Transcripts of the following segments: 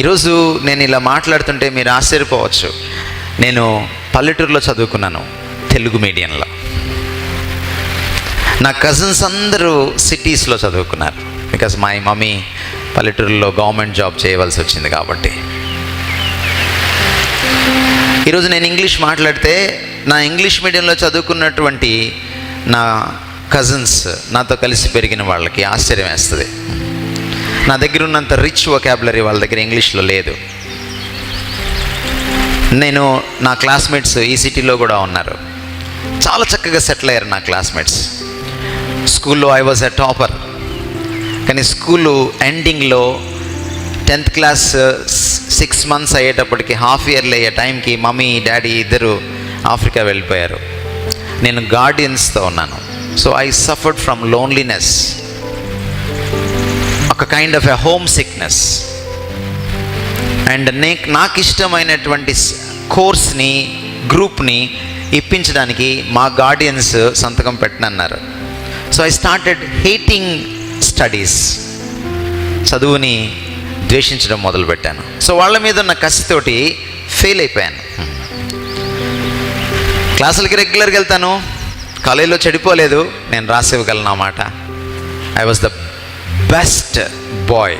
ఈరోజు నేను ఇలా మాట్లాడుతుంటే మీరు ఆశ్చర్యపోవచ్చు. నేను పల్లెటూరులో చదువుకున్నాను తెలుగు మీడియంలో. నా కజిన్స్ అందరూ సిటీస్లో చదువుకున్నారు. బికాస్ మై మమ్మీ పల్లెటూరులో గవర్నమెంట్ జాబ్ చేయవలసి వచ్చింది కాబట్టి. ఈరోజు నేను ఇంగ్లీష్ మాట్లాడితే నా ఇంగ్లీష్ మీడియంలో చదువుకున్నటువంటి నా కజిన్స్ నాతో కలిసి పెరిగిన వాళ్ళకి ఆశ్చర్యం వేస్తుంది. నా దగ్గర ఉన్నంత రిచ్ వొకాబులరీ వాళ్ళ దగ్గర ఇంగ్లీష్లో లేదు. నేను నా క్లాస్మేట్స్ ఈ సిటీలో కూడా ఉన్నారు. చాలా చక్కగా సెటిల్ అయ్యారు నా క్లాస్మేట్స్ స్కూల్లో ఐ వాజ్ ఎ టాపర్ కానీ స్కూలు ఎండింగ్లో టెన్త్ క్లాస్ సిక్స్ మంత్స్ అయ్యేటప్పటికి హాఫ్ ఇయర్లీ అయ్యే టైంకి మమ్మీ డాడీ ఇద్దరు ఆఫ్రికా వెళ్ళిపోయారు. నేను గార్డియన్స్తో ఉన్నాను. So I suffered from loneliness ఒక kind of a homesickness and నే నాకు ఇష్టమైనటువంటి కోర్స్ని గ్రూప్ని ఇప్పించడానికి మా గార్డియన్స్ సంతకం పెట్టనన్నారు. So I started hating studies చదువుని ద్వేషించడం మొదలుపెట్టాను. సో వాళ్ళ మీద ఉన్న కసితోటి ఫెయిల్ అయిపోయాను. క్లాసులకి రెగ్యులర్గా వెళ్తాను. కాలేజీలో చెడిపోలేదు. నేను రాసివ్వగలను మాట. I was the best boy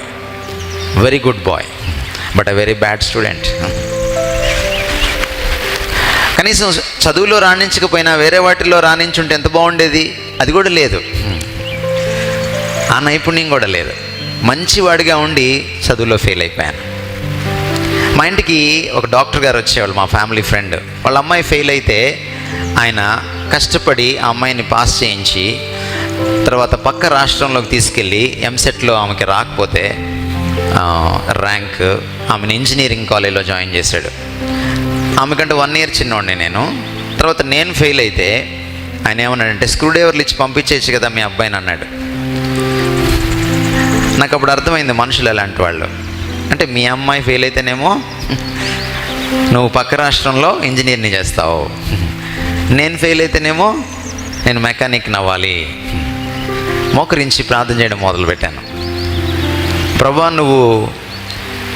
very good boy but a very bad student కనీసం చదువులో రాణించకపోయినా వేరే వాటిల్లో రాణించుంటే ఎంత బాగుండేది? అది కూడా లేదు. ఆ నైపుణ్యం కూడా లేదు. మంచివాడిగా ఉండి చదువులో ఫెయిల్ అయిపోయాను. మా ఇంటికి ఒక డాక్టర్ గారు వచ్చేవాళ్ళు మా ఫ్యామిలీ ఫ్రెండ్ వాళ్ళ అమ్మాయి ఫెయిల్ అయితే ఆయన కష్టపడి ఆ అమ్మాయిని పాస్ చేయించి తర్వాత పక్క రాష్ట్రంలోకి తీసుకెళ్ళి ఎంసెట్లో ఆమెకి రాకపోతే ర్యాంక్ ఆమెను ఇంజనీరింగ్ కాలేజ్లో జాయిన్ చేశాడు. ఆమెకంటే వన్ ఇయర్ చిన్నవాడిని నేను. తర్వాత నేను ఫెయిల్ అయితే ఆయన ఏమన్నాడంటే స్క్రూ డ్రైవర్లు ఇచ్చి పంపించేయచ్చు కదా మీ అబ్బాయిని అన్నాడు. నాకు అప్పుడు అర్థమైంది మనుషులు ఎలాంటి వాళ్ళు. అంటే మీ అమ్మాయి ఫెయిల్ అయితేనేమో నువ్వు పక్క రాష్ట్రంలో ఇంజనీర్ని చేస్తావు. నేను ఫెయిల్ అయితేనేమో నేను మెకానిక్ నవ్వాలి మోకరించి ప్రార్థన చేయడం మొదలుపెట్టాను. ప్రభా నువ్వు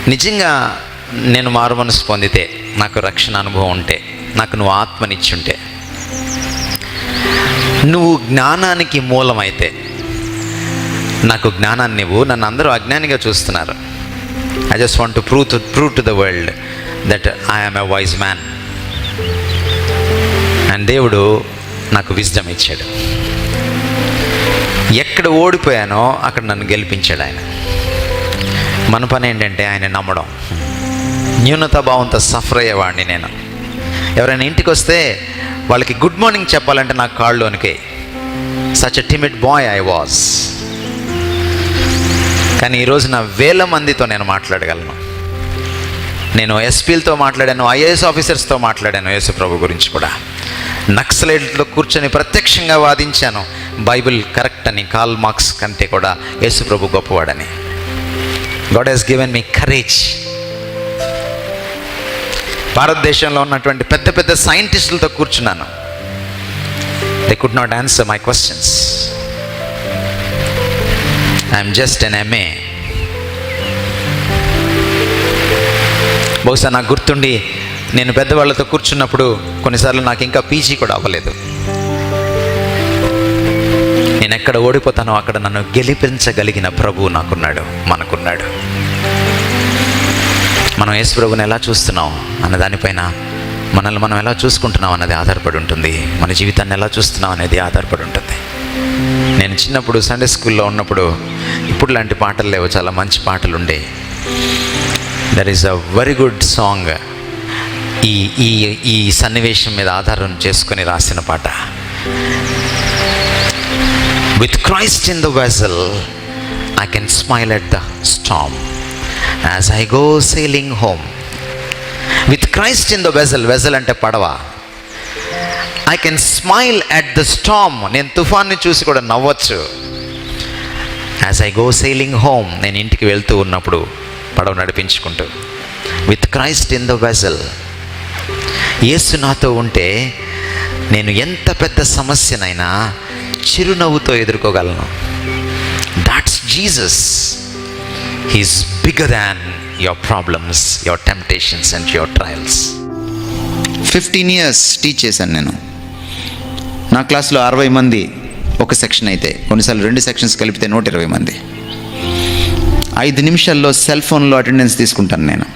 నిజంగా నేను మారు మనసు పొందితే నాకు రక్షణ అనుభవం ఉంటే నాకు నువ్వు ఆత్మనిచ్చుంటే నువ్వు జ్ఞానానికి మూలమైతే నాకు జ్ఞానాన్ని ఇవ్వు. నన్ను అందరూ అజ్ఞానిగా చూస్తున్నారు. I just want to prove to prove to the world that I'm a wise man and దేవుడు నాకు విజ్డమ్ ఇచ్చాడు. ఎక్కడ ఓడిపోయానో అక్కడ నన్ను గెలిపించాడు ఆయన. మన పని ఏంటంటే ఆయన నమ్మడం. న్యూనత భావంతో సఫర్ అయ్యేవాడిని నేను. ఎవరైనా ఇంటికి వస్తే వాళ్ళకి గుడ్ మార్నింగ్ చెప్పాలంటే నాకు కాళ్ళలోనికే such a timid boy I was కానీ ఈరోజు నా వేల మందితో నేను మాట్లాడగలను. నేను ఎస్పీలతో మాట్లాడాను ఐఏఎస్ ఆఫీసర్స్తో మాట్లాడాను యేసు ప్రభు గురించి కూడా. నక్సలైట్లో కూర్చొని ప్రత్యక్షంగా వాదించాను. బైబిల్ కరెక్ట్ అని కాల్ మార్క్స్ కంటే కూడా యేసుప్రభు గొప్పవాడని. God he's given me courage. భారతదేశంలో ఉన్నటువంటి పెద్ద పెద్ద సైంటిస్టులతో కూర్చున్నాను. They could not answer my questions I'm just an MA బహుశా నాకు గుర్తుండి నేను పెద్దవాళ్ళతో కూర్చున్నప్పుడు కొన్నిసార్లు నాకు ఇంకా పీజీ కూడా అవ్వలేదు. నేను ఎక్కడ ఓడిపోతానో అక్కడ నన్ను గెలిపించగలిగిన ప్రభువు నాకున్నాడు మనకున్నాడు. మనం యేసు ప్రభుని ఎలా చూస్తున్నాం అన్న దానిపైన మనల్ని మనం ఎలా చూసుకుంటున్నాం అన్నది ఆధారపడి ఉంటుంది. మన జీవితాన్ని ఎలా చూస్తున్నాం అనేది ఆధారపడి ఉంటుంది. నేను చిన్నప్పుడు సండే స్కూల్లో ఉన్నప్పుడు ఇప్పుడు లాంటి పాటలు లేవు చాలా మంచి పాటలు ఉండే. There is a very good song ఈ ఈ ఈ సన్నివేశం మీద ఆధారం చేసుకొని రాసిన పాట. With Christ in the vessel I can smile at the storm as I go sailing home with Christ in the vessel vessel అంటే పడవ. I can smile at the storm నేను తుఫాన్ని చూసి కూడా నవ్వచ్చు. As I go sailing home నేను ఇంటికి వెళ్తూ ఉన్నప్పుడు పడవ నడిపించుకుంటూ. With Christ in the vessel యేసు నాతో ఉంటే నేను ఎంత పెద్ద సమస్యనైనా చిరునవ్వుతో ఎదుర్కోగలను. That's Jesus he's bigger than your problems your temptations and your trials fifteen years teach చేశాను నేను. నా క్లాస్లో అరవై మంది ఒక సెక్షన్ అయితే కొన్నిసార్లు రెండు సెక్షన్స్ కలిపితే నూట ఇరవై మంది. ఐదు నిమిషాల్లో సెల్ ఫోన్లో అటెండెన్స్ తీసుకుంటాను నేను.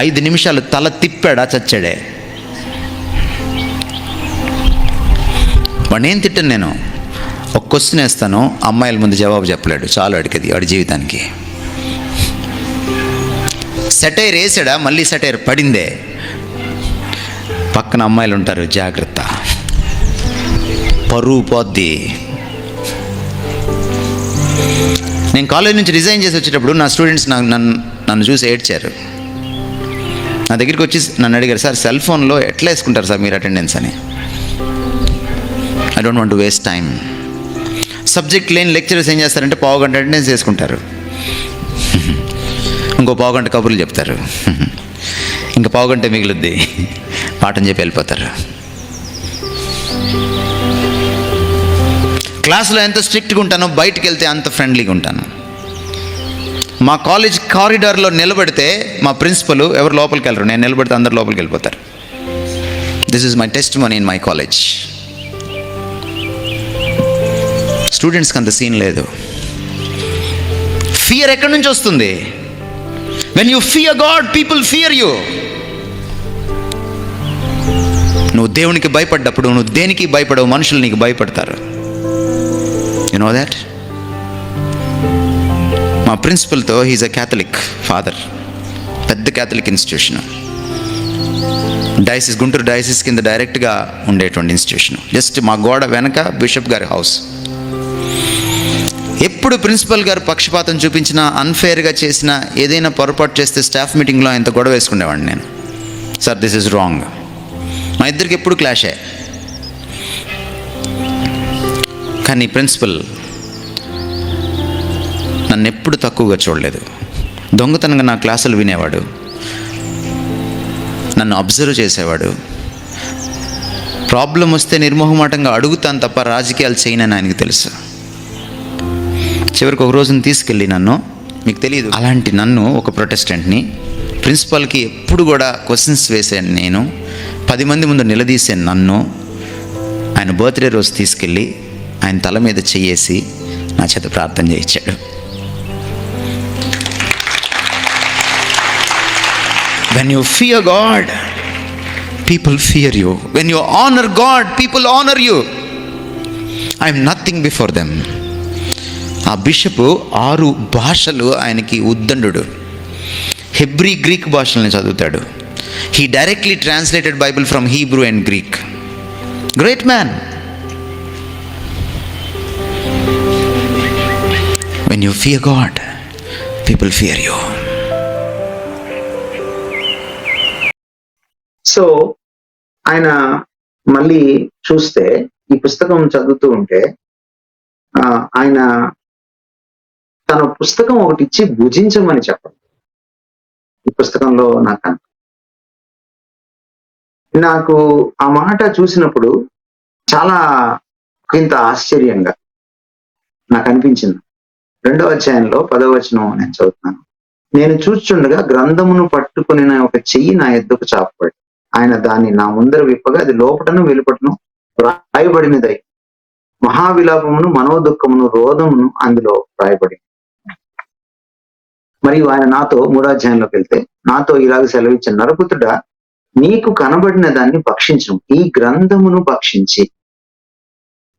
ఐదు నిమిషాలు తల తిప్పాడా చచ్చాడే? వాడిని ఏం తిట్టాను నేను? ఒక క్వశ్చన్ వేస్తాను అమ్మాయిల ముందు జవాబు చెప్పలేడు. చాలు అడిగది వాడి జీవితానికి. సెటైర్ వేసాడా? మళ్ళీ సెటైర్ పడిందే. పక్కన అమ్మాయిలు ఉంటారు జాగ్రత్త. పరువు పోద్ది. నేను కాలేజ్ నుంచి రిజైన్ చేసి వచ్చేటప్పుడు నా స్టూడెంట్స్ నాకు నన్ను నన్ను చూసి ఏడ్చారు. నా దగ్గరికి వచ్చి నన్ను అడిగారు సార్ సెల్ ఫోన్లో ఎట్లా వేసుకుంటారు సార్ మీరు అటెండెన్స్ అని? I don't want waste time subject లేని లెక్చరర్స్ ఏం చేస్తారంటే పావు గంట అటెండెన్స్ చేసుకుంటారు. ఇంకో పావు గంట కబుర్లు చెప్తారు. ఇంకా పావు గంట మిగులుద్ది. పాఠం చెప్పి వెళ్ళిపోతారు. క్లాస్లో ఎంత స్ట్రిక్ట్గా ఉంటానో బయటకు వెళ్తే అంత ఫ్రెండ్లీగా ఉంటాను. మా కాలేజ్ కారిడార్లో నిలబడితే మా ప్రిన్సిపల్ ఎవరు లోపలికి వెళ్ళరు. నేను నిలబడితే అందరు లోపలికి వెళ్ళిపోతారు. This is my testimony in my college స్టూడెంట్స్కి అంత సీన్ లేదు. ఫియర్ ఎక్కడి నుంచి వస్తుంది? When you fear God people fear you నువ్వు దేవునికి భయపడ్డప్పుడు నువ్వు దేనికి భయపడవు? మనుషులు నీకు భయపడతారు. యు నో దాట్ మా ప్రిన్సిపల్తో హీజ్ అ క్యాథలిక్ ఫాదర్ పెద్ద Catholic institution. Diocese Guntur diocese కింద డైరెక్ట్గా ఉండేటువంటి ఇన్స్టిట్యూషన్. జస్ట్ మా గోడ వెనక బిషప్ గారి హౌస్. ఎప్పుడు ప్రిన్సిపల్ గారు పక్షపాతం చూపించినా అన్ఫేర్గా చేసిన ఏదైనా పొరపాటు చేస్తే స్టాఫ్ మీటింగ్లో ఆయనతో గొడవ వేసుకునేవాడిని నేను. Sir this is wrong. మా ఇద్దరికి ఎప్పుడు క్లాషే. కానీ ప్రిన్సిపల్ నన్ను ఎప్పుడు తక్కువగా చూడలేదు. దొంగతనంగా నా క్లాసులు వినేవాడు. నన్ను అబ్జర్వ్ చేసేవాడు. ప్రాబ్లం వస్తే నిర్మోహమాటంగా అడుగుతాను తప్ప రాజకీయాలు చేయనని ఆయనకు తెలుసు. చివరికి ఒక రోజున తీసుకెళ్ళి నన్ను మీకు తెలియదు అలాంటి నన్ను ఒక ప్రొటెస్టెంట్ని ప్రిన్సిపాల్కి ఎప్పుడు కూడా క్వశ్చన్స్ వేసాను నేను పది మంది ముందు నిలదీసాను నన్ను ఆయన బర్త్డే రోజు తీసుకెళ్ళి ఆయన తల మీద చెయ్యేసి నా చేత ప్రార్థన చేయించాడు. When you fear God people fear you when you honour God people honour you I'm nothing before them ఆ బిషప్ ఆరు భాషలు ఆయనకి ఉద్దండు హెబ్రీ గ్రీక్ భాషల్ని చదువుతాడు. He directly translated Bible from Hebrew and Greek great man when you fear God people fear you so ఆయన మళ్ళీ చూస్తే ఈ పుస్తకం చదువుతూ ఉంటే ఆ, ఆయన తన పుస్తకం ఒకటి ఇచ్చి భుజించమని చెప్పండి. ఈ పుస్తకంలో నాకు నాకు ఆ మాట చూసినప్పుడు చాలా ఇంత ఆశ్చర్యంగా నాకు అనిపించింది. రెండవ అధ్యాయంలో పదవ వచనం నేను చదువుతున్నాను. నేను చూస్తుండగా గ్రంథమును పట్టుకుని ఒక చెయ్యి నా ఎద్దుకు చాపబడి ఆయన దాన్ని నా ముందర విప్పగా అది లోపటను వెలుపటను రాయబడినదై మహావిలాపమును మనోదుఖమును రోధమును అందులో రాయబడింది మరియు ఆయన నాతో మూడాధ్యాయంలోకి వెళ్తే నాతో ఇలాగ సెలవిచ్చిన నరపుత్రుడా నీకు కనబడిన దాన్ని భక్షించు ఈ గ్రంథమును భక్షించి.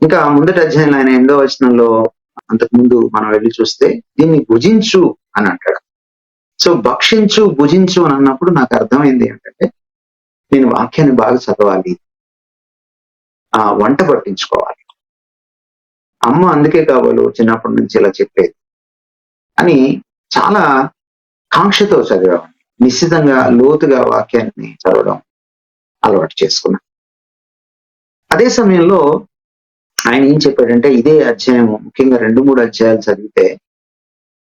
ఇంకా ముందటి అధ్యాయంలో ఆయన ఎనిమిదో వచనంలో అంతకు ముందు మనం వెళ్ళి చూస్తే దీన్ని భుజించు అని అంటాడు. సో భక్షించు భుజించు అని అన్నప్పుడు నాకు అర్థమైంది ఏంటంటే నేను వాక్యాన్ని బాగా చదవాలి. ఆ వంట పట్టించుకోవాలి. అమ్మ అందుకే కావాలో చిన్నప్పటి నుంచి ఇలా చెప్పేది. అని చాలా కాంక్షతో చదివాం. నిశ్చితంగా లోతుగా వాక్యాన్ని చదవడం అలవాటు చేసుకున్నా. అదే సమయంలో ఆయన ఏం చెప్పాడంటే ఇదే అధ్యాయం ముఖ్యంగా రెండు మూడు అధ్యాయాలు చదివితే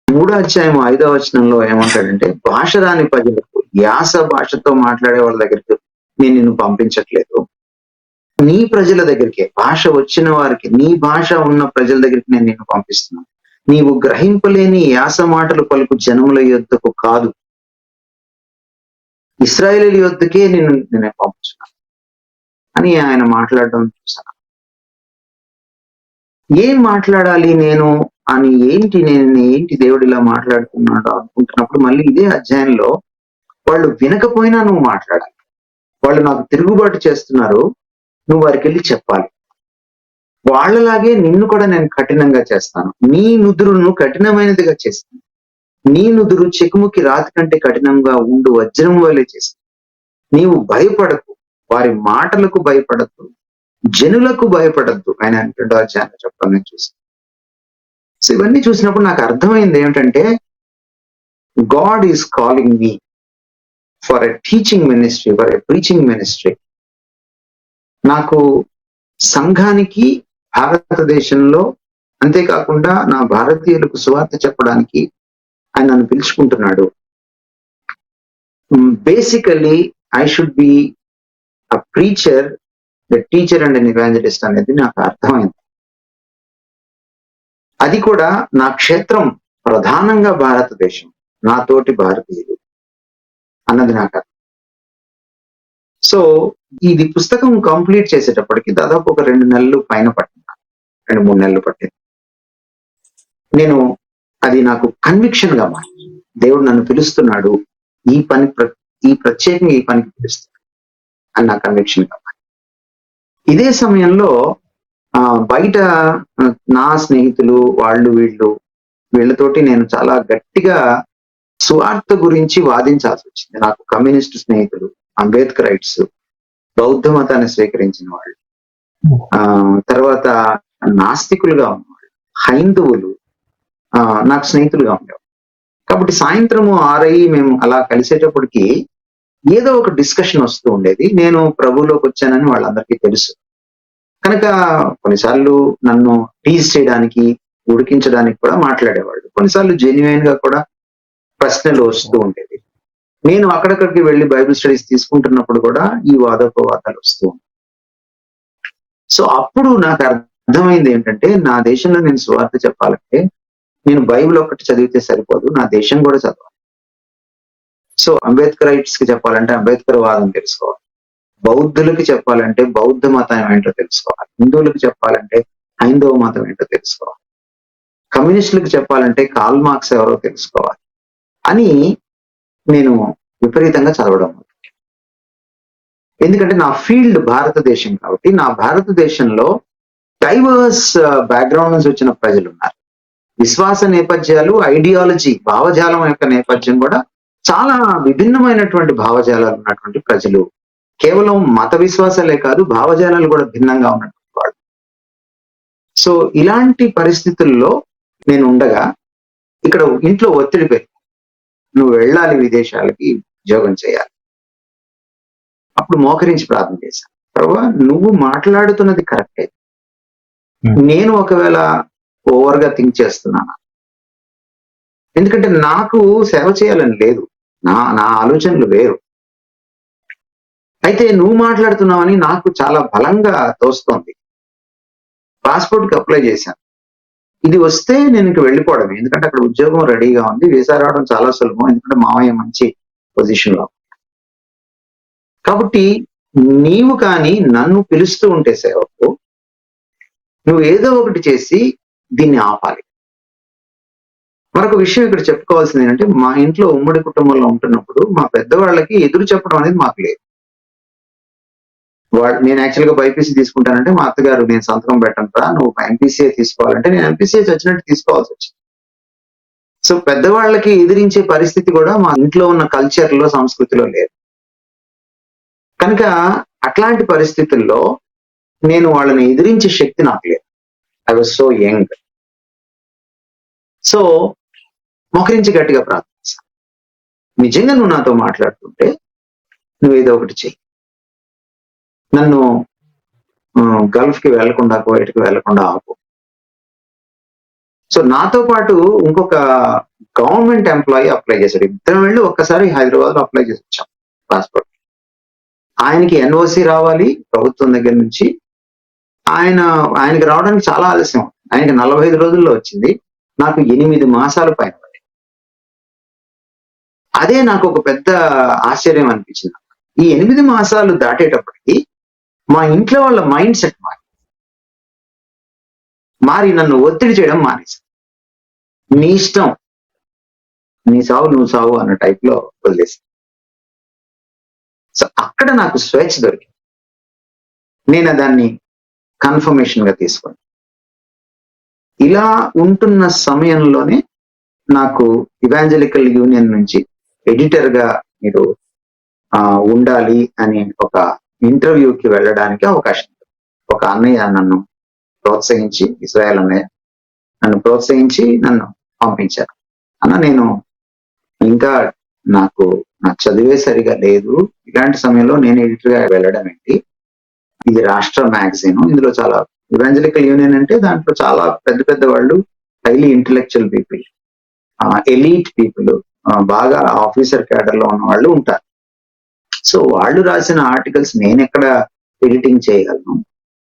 మూడో అధ్యాయం ఐదో వచనంలో ఏమంటాడంటే భాష రాని ప్రజలకు యాస భాషతో మాట్లాడే వాళ్ళ దగ్గరికి నేను నిన్ను పంపించట్లేదు. నీ ప్రజల దగ్గరికి భాష వచ్చిన వారికి నీ భాష ఉన్న ప్రజల దగ్గరికి నేను నిన్ను పంపిస్తున్నాను. నీవు గ్రహింపలేని యాస మాటలు పలుకు జనముల యొద్దకు కాదు. ఇస్రాయేలీల యొద్దకే నేను నేను పంపించున్నాను. అని ఆయన మాట్లాడడం చూసాను ఏం మాట్లాడాలి నేను అని ఏంటి నేను ఏంటి దేవుడు ఇలా మాట్లాడుతున్నాడు అనుకుంటున్నప్పుడు మళ్ళీ ఇదే అధ్యాయంలో వాళ్ళు వినకపోయినా నువ్వు మాట్లాడాలి. వాళ్ళు నాకు తిరుగుబాటు చేస్తున్నారు నువ్వు వారికి వెళ్ళి చెప్పాలి. వాళ్ళలాగే నిన్ను కూడా నేను కఠినంగా చేస్తాను. నీ నుదురును కఠినమైనదిగా చేస్తాను. నీ నుదురు చెకుముకి రాతి కంటే కఠినంగా ఉండు వజ్రం వలె చేస్తాను. నీవు భయపడకు వారి మాటలకు భయపడద్దు జనులకు భయపడద్దు ఆయన అంటుండో అధ్యాయంలో చెప్పడం నేను చూసి. సో ఇవన్నీ చూసినప్పుడు నాకు అర్థమైంది ఏమిటంటే God is calling me for a teaching ministry for a preaching ministry నాకు సంఘానికి భారతదేశంలో అంతేకాకుండా నా భారతీయులకు సువార్త చెప్పడానికి ఆయన నన్ను పిలుచుకుంటున్నాడు. Basically I should be a preacher the teacher and an evangelist అనేది నాకు అర్థమైంది. అది కూడా నా క్షేత్రం ప్రధానంగా భారతదేశం నా తోటి భారతీయులు. అన్నది నాకు సో ఇది పుస్తకం కంప్లీట్ చేసేటప్పటికి దాదాపు ఒక రెండు నెలలు పైన పట్టింది. రెండు మూడు నెలలు పట్టింది. నేను అది నాకు కన్విక్షన్గా మారింది. దేవుడు నన్ను పిలుస్తున్నాడు. ఈ పని ప్ర- ఈ ప్రత్యేకంగా ఈ పనికి పిలుస్తున్నాడు అని నా కన్విక్షన్గా మారింది. ఇదే సమయంలో ఆ, బయట నా స్నేహితులు వాళ్ళు వీళ్ళు వీళ్ళతోటి నేను చాలా గట్టిగా సువార్త గురించి వాదించాల్సి వచ్చింది. నాకు కమ్యూనిస్ట్ స్నేహితులు అంబేద్కరైట్స్ బౌద్ధ మతాన్ని స్వీకరించిన వాళ్ళు. ఆ తర్వాత నాస్తికులుగా ఉన్నవాళ్ళు హైందువులు ఆ నాకు స్నేహితులుగా ఉండేవాళ్ళు. కాబట్టి సాయంత్రము ఆరై మేము అలా కలిసేటప్పటికి ఏదో ఒక డిస్కషన్ వస్తూ ఉండేది. నేను ప్రభువులోకి వచ్చానని వాళ్ళందరికీ తెలుసు. కనుక కొన్నిసార్లు నన్ను టీజ్ చేయడానికి ఉడికించడానికి కూడా మాట్లాడేవాళ్ళు. కొన్నిసార్లు జెన్యున్గా కూడా ప్రశ్నలు వస్తూ ఉండేవి. నేను అక్కడక్కడికి వెళ్ళి బైబిల్ స్టడీస్ తీసుకుంటున్నప్పుడు కూడా ఈ వాదోపవాదాలు వస్తూ ఉంటాయి సో అప్పుడు నాకు అర్థమైంది ఏంటంటే నా దేశంలో నేను సువార్త చెప్పాలంటే నేను బైబిల్ ఒక్కటి చదివితే సరిపోదు నా దేశం కూడా చదవాలి. సో అంబేద్కరైట్స్కి చెప్పాలంటే అంబేద్కర్ వాదం తెలుసుకోవాలి. బౌద్ధులకి చెప్పాలంటే బౌద్ధ మతం ఏంటో తెలుసుకోవాలి. హిందువులకు చెప్పాలంటే హైందవ మతం ఏంటో తెలుసుకోవాలి. కమ్యూనిస్టులకు చెప్పాలంటే కాల్ మార్క్స్ ఎవరో తెలుసుకోవాలి. అని నేను విపరీతంగా చదవడం ఎందుకంటే నా ఫీల్డ్ భారతదేశం కాబట్టి నా భారతదేశంలో డైవర్స్ బ్యాక్గ్రౌండ్ నుంచి వచ్చిన ప్రజలు ఉన్నారు విశ్వాస నేపథ్యాలు ఐడియాలజీ భావజాలం యొక్క నేపథ్యం కూడా చాలా విభిన్నమైనటువంటి భావజాలాలు ఉన్నటువంటి ప్రజలు. కేవలం మత విశ్వాసాలే కాదు భావజాలాలు కూడా భిన్నంగా ఉన్నటువంటి వాళ్ళు. సో ఇలాంటి పరిస్థితుల్లో నేను ఉండగా ఇక్కడ ఇంట్లో ఒత్తిడి పెరిగింది. నువ్వు వెళ్ళాలి విదేశాలకి ఉద్యోగం చేయాలి. అప్పుడు మోకరించి ప్రార్థన చేశాను. ప్రభా నువ్వు మాట్లాడుతున్నది కరెక్టే. Hmm. నేను ఒకవేళ ఓవర్గా థింక్ చేస్తున్నాను? ఎందుకంటే నాకు సేవ చేయాలని లేదు. నా నా ఆలోచనలు వేరు. అయితే నువ్వు మాట్లాడుతున్నావని నాకు చాలా బలంగా తోస్తోంది. పాస్పోర్ట్కి అప్లై చేశాను. ఇది వస్తే నేను ఇంక వెళ్ళిపోవడం ఎందుకంటే అక్కడ ఉద్యోగం రెడీగా ఉంది. వీసా రావడం చాలా సులభం. ఎందుకంటే మామయ్య మంచి పొజిషన్లో. కాబట్టి నీవు కానీ నన్ను పిలుస్తూ ఉంటే సేవకు నువ్వు ఏదో ఒకటి చేసి దీన్ని ఆపాలి. మరొక విషయం ఇక్కడ చెప్పుకోవాల్సింది ఏంటంటే మా ఇంట్లో ఉమ్మడి కుటుంబంలో ఉంటున్నప్పుడు మా పెద్దవాళ్ళకి ఎదురు చెప్పడం అనేది మాకు లేదు. నేను యాక్చువల్గా బైపీసీ తీసుకుంటానంటే మా అత్తగారు నేను సంతకం పెట్టను రా నువ్వు ఎంపీసీఏ తీసుకోవాలంటే నేను ఎంపీసీఏ వచ్చినట్టు తీసుకోవాల్సి వచ్చింది. సో పెద్దవాళ్ళకి ఎదిరించే పరిస్థితి కూడా మా ఇంట్లో ఉన్న కల్చర్లో సంస్కృతిలో లేదు. కనుక అట్లాంటి పరిస్థితుల్లో నేను వాళ్ళని ఎదిరించే శక్తి నాకు లేదు. I was so young so మొకరించి గట్టిగా ప్రార్థిస్తాను నిజంగా నువ్వు నాతో మాట్లాడుతుంటే నువ్వు ఏదో ఒకటి చెయ్యి. నన్ను గల్ఫ్కి వెళ్ళకుండా కువైట్కి వెళ్ళకుండా ఆపు. సో నాతో పాటు ఇంకొక గవర్నమెంట్ ఎంప్లాయీ అప్లై చేశాడు. ఇద్దరం వెళ్ళి ఒక్కసారి హైదరాబాద్లో అప్లై చేసి వచ్చాం పాస్పోర్ట్. ఆయనకి ఎన్ఓసి రావాలి ప్రభుత్వం దగ్గర నుంచి. ఆయన ఆయనకి రావడానికి చాలా ఆలస్యం. ఆయనకి నలభై ఐదు రోజుల్లో వచ్చింది. నాకు ఎనిమిది మాసాలు పైన అదే నాకు ఒక పెద్ద ఆశ్చర్యం అనిపించింది. ఈ ఎనిమిది మాసాలు దాటేటప్పటికి మా ఇంట్లో వాళ్ళ మైండ్ సెట్ మారి. మారి నన్ను ఒత్తిడి చేయడం మానేసి నీ ఇష్టం. నీ సావు నువ్వు సావు అన్న టైప్లో వదిలేసి సో అక్కడ నాకు స్వేచ్ఛ దొరికింది. నేను దాన్ని కన్ఫర్మేషన్గా తీసుకున్నాను. ఇలా ఉంటున్న సమయంలోనే నాకు ఇవాంజలికల్ యూనియన్ నుంచి ఎడిటర్గా మీరు ఉండాలి అని ఒక ఇంటర్వ్యూకి వెళ్ళడానికి అవకాశం ఉంది. ఒక అన్నయ్య నన్ను ప్రోత్సహించి ఇస్రాయల్ అన్నయ్య నన్ను ప్రోత్సహించి నన్ను పంపించారు. అన్న నేను ఇంకా నాకు నా చదివే సరిగా లేదు. ఇలాంటి సమయంలో నేను ఎడిటర్గా వెళ్ళడం ఏంటి? ఇది రాష్ట్ర మ్యాగజైన్. ఇందులో చాలా ఇవాంజలికల్ యూనియన్ అంటే దాంట్లో చాలా పెద్ద పెద్ద వాళ్ళు highly intellectual people elite people బాగా ఆఫీసర్ క్యాడర్లో ఉన్న వాళ్ళు ఉంటారు. సో వాళ్ళు రాసిన ఆర్టికల్స్ నేను ఎక్కడ ఎడిటింగ్ చేయగలను?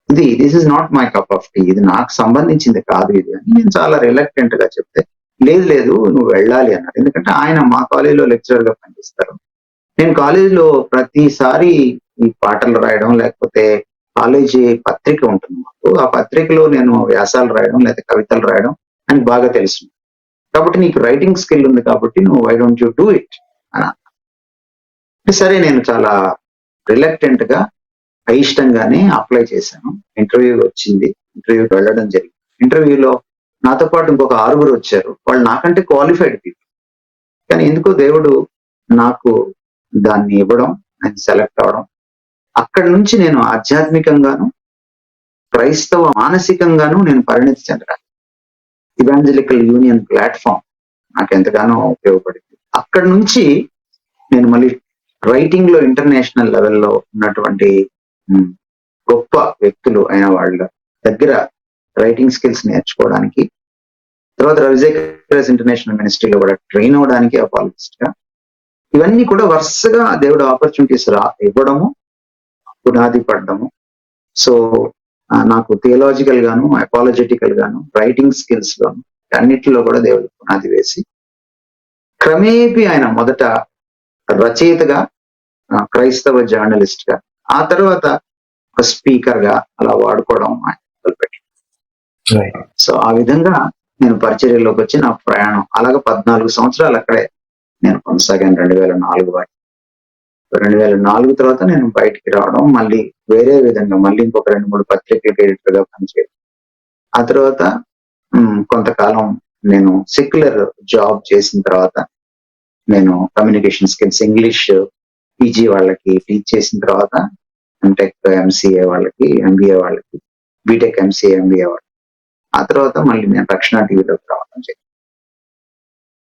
ఇది this is not my cup of tea ఇది నాకు సంబంధించింది కాదు ఇది అని నేను చాలా రిలక్టెంట్గా చెప్తే లేదు లేదు నువ్వు వెళ్ళాలి అన్నారు ఎందుకంటే ఆయన మా కాలేజీలో లెక్చరర్గా పనిచేస్తారు. నేను కాలేజీలో ప్రతిసారి ఈ పాటలు రాయడం లేకపోతే కాలేజీ పత్రిక ఉంటుంది మాకు. ఆ పత్రికలో నేను వ్యాసాలు రాయడం లేదా కవితలు రాయడం అని బాగా తెలుసు. కాబట్టి నీకు రైటింగ్ స్కిల్ ఉంది కాబట్టి నువ్వు why don't you do it అన్నారు సరే నేను చాలా రిలక్టెంట్గా అయిష్టంగానే అప్లై చేశాను. ఇంటర్వ్యూ వచ్చింది. ఇంటర్వ్యూకి వెళ్ళడం జరిగింది. ఇంటర్వ్యూలో నాతో పాటు ఇంకొక ఆరుగురు వచ్చారు. వాళ్ళు నాకంటే క్వాలిఫైడ్ పీపుల్ కానీ ఎందుకో దేవుడు నాకు దాన్ని ఇవ్వడం నేను సెలెక్ట్ అవడం అక్కడి నుంచి నేను ఆధ్యాత్మికంగాను క్రైస్తవ మానసికంగాను నేను పరిణితి చెందడానికి ఇవాంజలికల్ యూనియన్ ప్లాట్ఫామ్ నాకు ఎంతగానో ఉపయోగపడింది. అక్కడి నుంచి నేను మళ్ళీ రైటింగ్లో ఇంటర్నేషనల్ లెవెల్లో ఉన్నటువంటి గొప్ప వ్యక్తులు అయిన వాళ్ళ దగ్గర రైటింగ్ స్కిల్స్ నేర్చుకోవడానికి తర్వాత రవిజేకర్స్ ఇంటర్నేషనల్ మినిస్ట్రీలో కూడా ట్రైన్ అవ్వడానికి అపాలజిస్ట్గా ఇవన్నీ కూడా వరుసగా దేవుడు ఆపర్చునిటీస్ రా ఇవ్వడము పునాది పడడము. సో నాకు థియలాజికల్ గాను అపాలజెటికల్ గాను రైటింగ్ స్కిల్స్ గాను అన్నిటిలో కూడా దేవుడు పునాది వేసి క్రమేపీ ఆయన మొదట రచయితగా క్రైస్తవ జర్నలిస్ట్గా ఆ తర్వాత ఒక స్పీకర్గా అలా వాడుకోవడం ఆయన మొదలుపెట్టాడు. సో ఆ విధంగా నేను పరిచర్యలోకి వచ్చి నా ప్రయాణం అలాగ పద్నాలుగు సంవత్సరాలు అక్కడే నేను కొనసాగాను రెండు వేల నాలుగు వాటి రెండు వేల నాలుగు తర్వాత నేను బయటికి రావడం మళ్ళీ వేరే విధంగా మళ్ళీ ఇంకొక రెండు మూడు పత్రికలకు ఎడిటర్గా పనిచేయడం. ఆ తర్వాత కొంతకాలం నేను సెక్యులర్ జాబ్ చేసిన తర్వాత నేను కమ్యూనికేషన్ స్కిల్స్ ఇంగ్లీష్ పీజీ వాళ్ళకి టీచ్ చేసిన తర్వాత ఎంటెక్ ఎంసీఏ వాళ్ళకి ఎంబీఏ వాళ్ళకి బీటెక్ ఎంసీఏ ఎంబీఏ వాళ్ళకి. ఆ తర్వాత మళ్ళీ నేను రక్షణ టీవీలోకి రావడం జరిగింది.